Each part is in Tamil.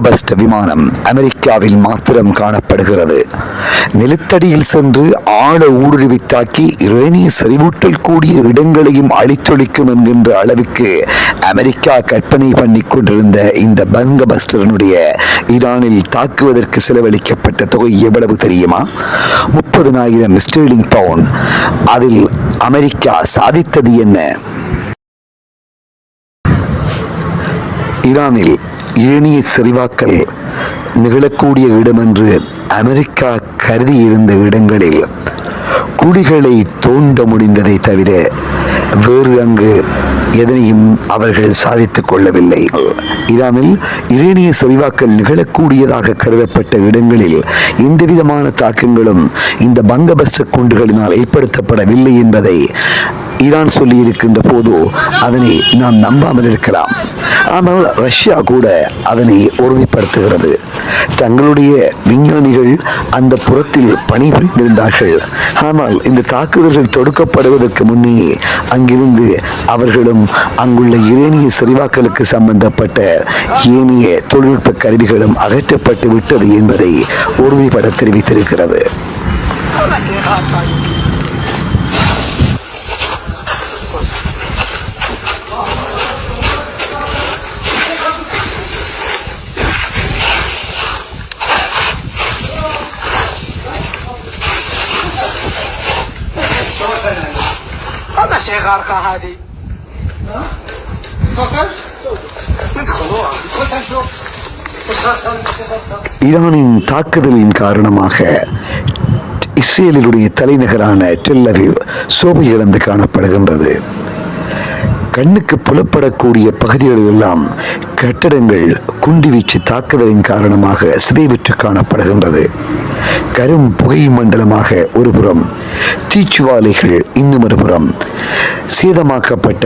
பங்கபஸ்ட் விமானம் அமெரிக்காவில் மாத்திரம் காணப்படுகிறது. நிலத்தடியில் சென்று ஆழ ஊடுருவி தாக்கி யுரேனிய செறிவூட்டல் கூடிய இடங்களையும் அழித்தொழிக்கும் என்கின்ற அளவுக்கு அமெரிக்கா கற்பனை பண்ணி கொண்டிருந்த இந்த பங்கபஸ்டரனுடைய ஈரானில் தாக்குவதற்கு செலவழிக்கப்பட்ட தொகை எவ்வளவு தெரியுமா? முப்பதனாயிரம் ஸ்டெர்லிங் பவுன். அதில் அமெரிக்கா சாதித்தது என்ன? ஈரானில் ஏனிய செறிவாக்கல் நிகழக்கூடிய இடமென்று அமெரிக்கா கருதியிருந்த இடங்களில் குழிகளை தோண்ட முடிந்ததை தவிர வேறு அங்கு எதனையும் அவர்கள் சாதித்துக் கொள்ளவில்லை. ஈரானில் இரேனிய செறிவாக்கல் நிகழக்கூடியதாக கருதப்பட்ட இடங்களில் எந்தவிதமான தாக்கங்களும் இந்த பங்கபஸ்ட குண்டுகளினால் ஏற்படுத்தப்படவில்லை என்பதை ஈரான் சொல்லியிருக்கின்ற போது அதனை நாம் நம்பாமல் இருக்கலாம். ஆனால் ரஷ்யா கூட அதனை உறுதிப்படுத்துகிறது. தங்களுடைய விஞ்ஞானிகள் அந்த புறத்தில் பணிபுரிந்திருந்தார்கள். ஆனால் இந்த தாக்குதல்கள் தொடுக்கப்படுவதற்கு முன்னே அங்கிருந்து அவர்களும் அங்குள்ள இரேனிய செறிவாக்கலுக்கு சம்பந்தப்பட்ட ஏனைய தொழில்நுட்ப கருவிகளும் அகற்றப்பட்டு விட்டது என்பதை உறுதிபட தெரிவித்திருக்கிறது. هذا شيء غارقة هذه فكر ندخلوها ندخل نشوف ஈரானின் தாக்குதலின் காரணமாக இஸ்ரேலினுடைய தலைநகரான டெல்லவிவ் சோபை இழந்து காணப்படுகின்றது கண்ணுக்கு புலப்படக்கூடிய பகுதிகளிலெல்லாம் கட்டடங்கள் குண்டுவீச்சு தாக்குதலின் காரணமாக சிதைவிற்று காணப்படுகின்றது கரும் புகை மண்டலமாக ஒருபுறம் தீச்சுவாலைகள் இன்னும் ஒரு புறம் சேதமாக்கப்பட்ட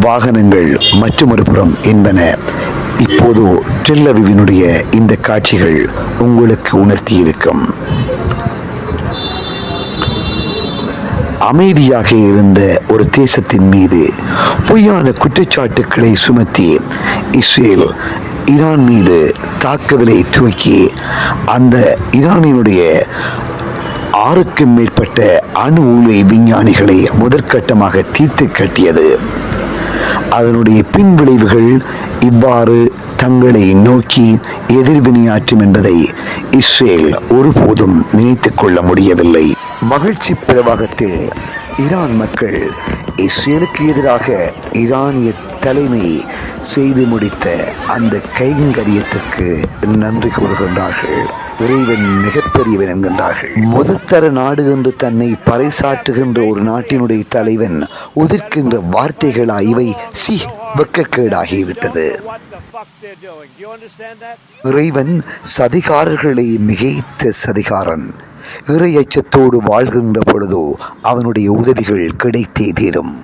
வாகனங்கள் மற்றொரு புறம் என்பன இப்போது டெல்லவிவினுடைய இந்த காட்சிகள் உங்களுக்கு உணர்த்தியிருக்கும். அமைதியாக இருந்த ஒரு தேசத்தின் மீது பொய்யான குற்றச்சாட்டுக்களை சுமத்தி இஸ்ரேல் ஈரான் மீது தாக்குதலை துவக்கி அந்த ஈரானினுடைய ஆறுக்கும் மேற்பட்ட அணு உலை விஞ்ஞானிகளை முதற்கட்டமாக தீர்த்து கட்டியது. அதனுடைய பின்விளைவுகள் இவ்வாறு தங்களை நோக்கி எதிர்வினையாற்றும் என்பதை இஸ்ரேல் ஒருபோதும் நினைத்து கொள்ள முடியவில்லை. மகிழ்ச்சி பிரவாகத்தில் ஈரான் மக்கள் இஸ்ரேலுக்கு எதிராக ஈரானிய தலைமை செய்து முடித்த அந்த கைங்கரியத்திற்கு நன்றி கூறுகின்றார்கள். இறைவன் மிகப்பெரியவன் என்கின்றார்கள். முதற்தர நாடு என்று தன்னை பறைசாற்றுகின்ற ஒரு நாட்டினுடைய தலைவன் உதிர்க்கின்ற வார்த்தைகளா இவை சி வெக்கக்கேடாகிவிட்டது. இறைவன் சதிகாரர்களை மிகைத்த சதிகாரன். இறை அச்சத்தோடு வாழ்கின்ற பொழுதோ அவனுடைய உதவிகள் கிடைத்தே தீரும்.